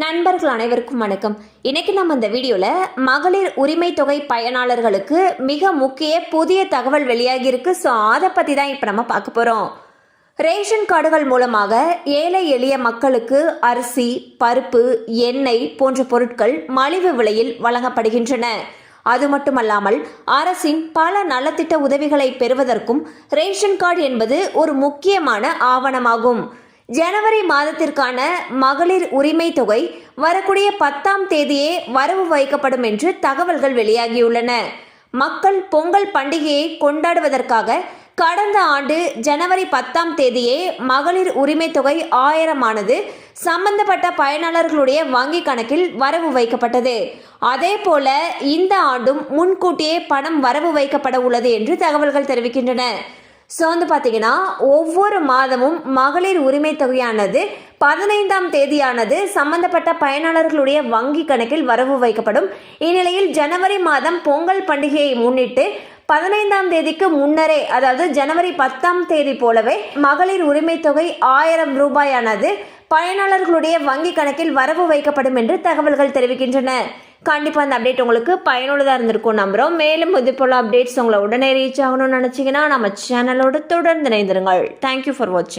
நண்பர்கள் அனைவருக்கும் வணக்கம். இன்றைக்கி நம்ம இந்த வீடியோவில் மகளிர் உரிமை தொகை பயனாளர்களுக்கு மிக முக்கிய புதிய தகவல் வெளியாகியிருக்கு ஸோ அதை பற்றி தான் இப்போ நம்ம பார்க்க போகிறோம் ரேஷன் கார்டுகள் மூலமாக ஏழை எளிய மக்களுக்கு அரிசி பருப்பு எண்ணெய் போன்ற பொருட்கள் மலிவு விலையில் வழங்கப்படுகின்றன. அது மட்டுமல்லாமல் அரசின் பல நலத்திட்ட உதவிகளை பெறுவதற்கும் ரேஷன் கார்டு என்பது ஒரு முக்கியமான ஆவணமாகும். ஜனவரி மாதத்திற்கான மகளிர் உரிமை தொகை வரக்கூடிய பத்தாம் தேதியே வரவு வைக்கப்படும் என்று தகவல்கள் வெளியாகியுள்ளன. மக்கள் பொங்கல் பண்டிகையை கொண்டாடுவதற்காக கடந்த ஆண்டு ஜனவரி பத்தாம் தேதியே மகளிர் உரிமை தொகை ஆயிரமானது சம்பந்தப்பட்ட பயனாளர்களுடைய வங்கி கணக்கில் வரவு வைக்கப்பட்டது. அதே போல இந்த ஆண்டும் முன்கூட்டியே பணம் வரவு வைக்கப்பட உள்ளது என்று தகவல்கள் தெரிவிக்கின்றன. ஸோ வந்து பார்த்தீங்கன்னா ஒவ்வொரு மாதமும் மகளிர் உரிமை தொகையானது பதினைந்தாம் தேதியானது சம்பந்தப்பட்ட பயனாளர்களுடைய வங்கி கணக்கில் வரவு வைக்கப்படும். இந்நிலையில் ஜனவரி மாதம் பொங்கல் பண்டிகையை முன்னிட்டு பதினைந்தாம் தேதிக்கு முன்னரே அதாவது ஜனவரி பத்தாம் தேதி போலவே மகளிர் உரிமை தொகை ஆயிரம் ரூபாயானது பயனாளர்களுடைய வங்கி கணக்கில் வரவு வைக்கப்படும் என்று தகவல்கள் தெரிவிக்கின்றன. கண்டிப்பாக அந்த அப்டேட் உங்களுக்கு பயனுள்ளதாக இருந்திருக்கும் நம்புகிறோம் மேலும் இது போல் அப்டேட்ஸ் உங்களை உடனே ரீச் ஆகணும்னு நினச்சிங்கன்னா நம்ம சேனலோட தொடர்ந்து இணைந்திருங்கள். தேங்க்யூ ஃபார் வாட்சிங்